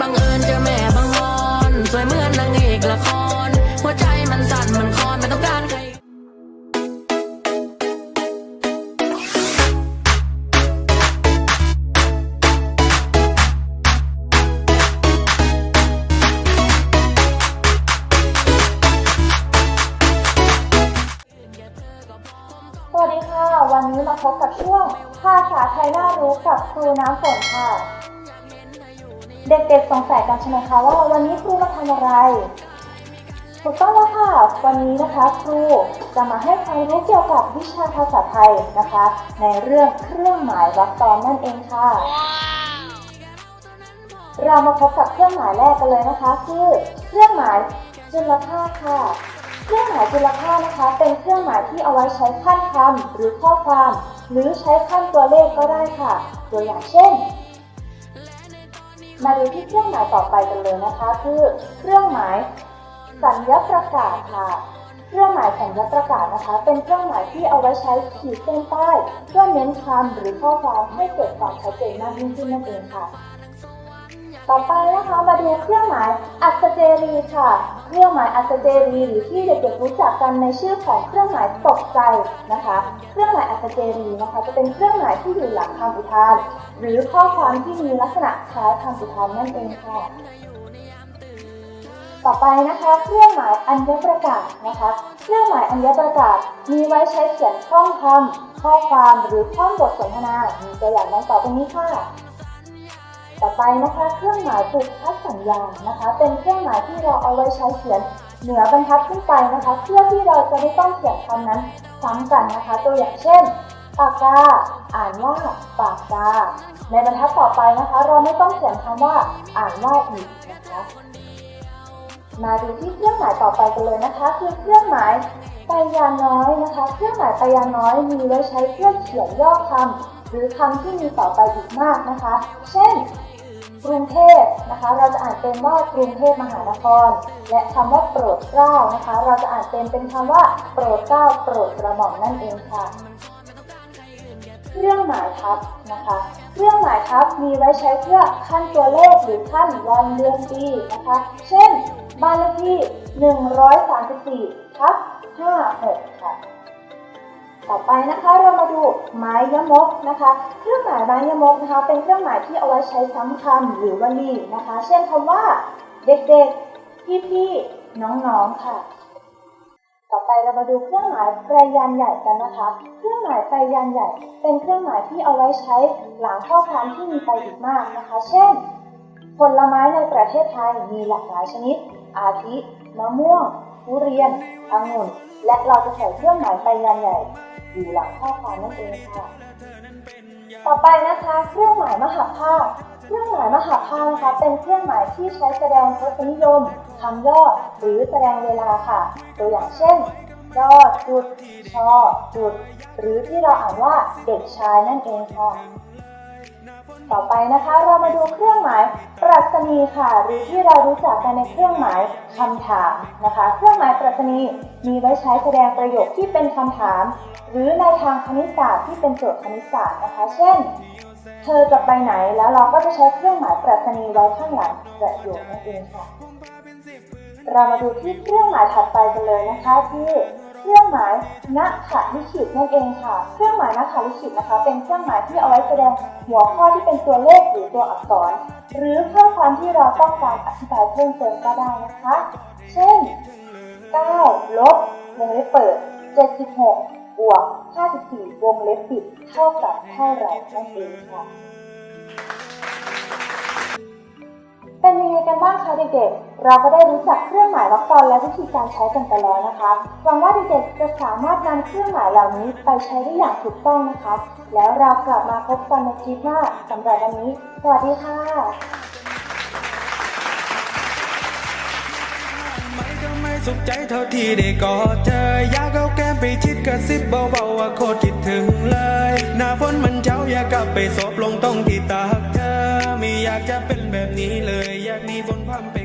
บังเอิญเจอแม่บางฮอนสวยเหมือนนางเอกละคร หัวใจมันสั่นมันคอนไม่ต้องการใครสวัสดีค่ะ วันนี้มาพบกับช่วงภาษาไทยน่ารู้กับครูน้ำฝนค่ะ เด็กๆสงสัยกันใช่ไหมคะว่าวันนี้ครูมาทำอะไรถูกต้องแล้วค่ะ วันนี้นะคะครูจะมาให้ความรู้เกี่ยวกับวิชาภาษาไทยนะคะ ในเรื่องเครื่องหมายวรรคตอนนั่นเองค่ะ เรามาพบกับเครื่องหมายแรกกันเลยนะคะ คือเครื่องหมายจุลภาคค่ะ เครื่องหมายจุลภาคนะคะ เป็นเครื่องหมายที่เอาไว้ใช้ขั้นคำหรือข้อความ หรือใช้ขั้นตัวเลขก็ได้ค่ะ ตัวอย่างเช่น มาดูที่เครื่องหมายต่อไปกันเลยนะคะ คือเครื่องหมายสัญญประกาศค่ะ เครื่องหมายสัญญประกาศนะคะ เป็นเครื่องหมายที่เอาไว้ใช้ขีดเส้นใต้เพื่อเน้นคำหรือข้อความให้เกิดความชัดเจนมากยิ่งขึ้นนั่นเองค่ะ ต่อไปนะคะมาดูเครื่องหมายอัศเจรีค่ะ เครื่องหมายอัศเจรีหรือที่เด็กๆรู้จักกันในชื่อของเครื่องหมายตกใจนะคะ เครื่องหมายอัศเจรีนะคะ จะเป็นเครื่องหมายที่อยู่หลังคำอุทาน หรือข้อความที่มีลักษณะคล้ายคำอุทานนั่นเองค่ะต่อไปนะคะเครื่องหมายอัญญประกาศนะคะ เครื่องหมายอัญญประกาศ มีไว้ใช้เขียนท่องคำข้อความหรือท่อบทสนทนามีตัวอย่างดังต่อไปนี้ค่ะ ต่อไปนะคะเครื่องหมายผูกพัดสัญญาณนะคะ เป็นเครื่องหมายที่เราเอาไว้ใช้เขียนเหนือบรรทัดขึ้นไปนะคะ เพื่อที่เราจะไม่ต้องเขียนคำนั้นซ้ำกันนะคะ ตัวอย่างเช่นปากกาอ่านว่าปากกาในบรรทัดต่อไปนะคะ เราไม่ต้องเขียนคำว่าอ่านว่าอีกนะคะมาดูที่เครื่องหมายต่อไปกันเลยนะคะ คือเครื่องหมายไปยาน้อยนะคะ เครื่องหมายไปยาน้อยมีไว้ใช้เพื่อเขียนย่อคำหรือคำที่มีต่อไปอีกมากนะคะ เช่น กรุงเทพนะคะเราจะอ่านเป็นว่ากรุงเทพมหานคร และคำว่าโปรดเกล้านะคะ เราจะอ่านเป็นเป็นคำว่าโปรดเกล้าโปรดกระหม่อมนั่นเองค่ะเครื่องหมายทับนะคะเครื่องหมายทับมีไว้ใช้เพื่อขั้นตัวเลขหรือขั้นวันเดือนปีนะคะ เช่น บ้านเลขที่ 134ทับ56 ค่ะ ต่อไปนะคะเรามาดูไม้ยมกนะคะ เครื่องหมายไม้ยมกนะคะ เป็นเครื่องหมายที่เอาไว้ใช้ซ้ำคำหรือวลีนะคะ เช่นคำว่า เด็กๆ พี่ๆ น้องๆ ค่ะ ต่อไปเรามาดูเครื่องหมายไตรยันใหญ่กันนะคะ เครื่องหมายไตรยันใหญ่ เป็นเครื่องหมายที่เอาไว้ใช้หลังข้อความที่มีไปอีกมากนะคะ เช่น ผลไม้ในประเทศไทยมีหลากหลายชนิด อาทิมะม่วงทุเรียนองุ่นและเราจะใส่เครื่องหมายไตรยันใหญ่ อยู่หลังข้อความนั่นเองค่ะ ต่อไปนะคะเครื่องหมายมหาภาค เครื่องหมายมหาภาคนะคะ เป็นเครื่องหมายที่ใช้แสดงทศนิยมคำย่อหรือแสดงเวลาค่ะ ตัวอย่างเช่นยอจุดชอจุด หรือที่เราอ่านว่าเด็กชายนั่นเองค่ะ ต่อไปนะคะเรามาดูเครื่องหมายปรัชนีค่ะ หรือที่เรารู้จักกันในเครื่องหมายคำถามนะคะ เครื่องหมายปรัชนีมีไว้ใช้แสดงประโยคที่เป็นคำถาม หรือในทางคณิตศาสตร์ที่เป็นโจทย์คณิตศาสตร์นะคะ เช่น เธอจะไปไหนแล้วเราก็จะใช้เครื่องหมายปรัชนีไว้ข้างหลังประโยคนั่นเองค่ะ เรามาดูที่เครื่องหมายถัดไปกันเลยนะคะคือ เครื่องหมายนักขลิขิตนั่นเองค่ะ เครื่องหมายนักขลิขิตนะคะ เป็นเครื่องหมายที่เอาไว้แสดงหัวข้อที่เป็นตัวเลขหรือตัวอักษร หรือข้อความที่เราต้องการอธิบายเพิ่มเติมก็ได้นะคะ เช่น 9 ลบวงเล็บเปิด 76 บวก 54 วงเล็บปิด เท่ากับเท่าไหร่นั่นเองค่ะ เด็กๆ เราก็ได้รู้จักเครื่องหมายวรรคตอนและวิธีการใช้กันไปแล้วนะคะหวังว่าเด็กๆ จะสามารถนำเครื่องหมายเหล่านี้ไปใช้ได้อย่างถูกต้องนะคะ แล้วเรากลับมาพบกันในคลิปหน้าสำหรับวันนี้ สวัสดีค่ะสุขใจเท่าที่ได้กอดเธอ อยากเอาแก้มไปชิดกระซิบเบาๆว่าโคตรคิดถึงเลย หน้าฝนมันเจ้าอยากกลับไปซบลงตรงที่ตาก อยากจะเป็นแบบนี้เลย อยากหนีฝนพรมไป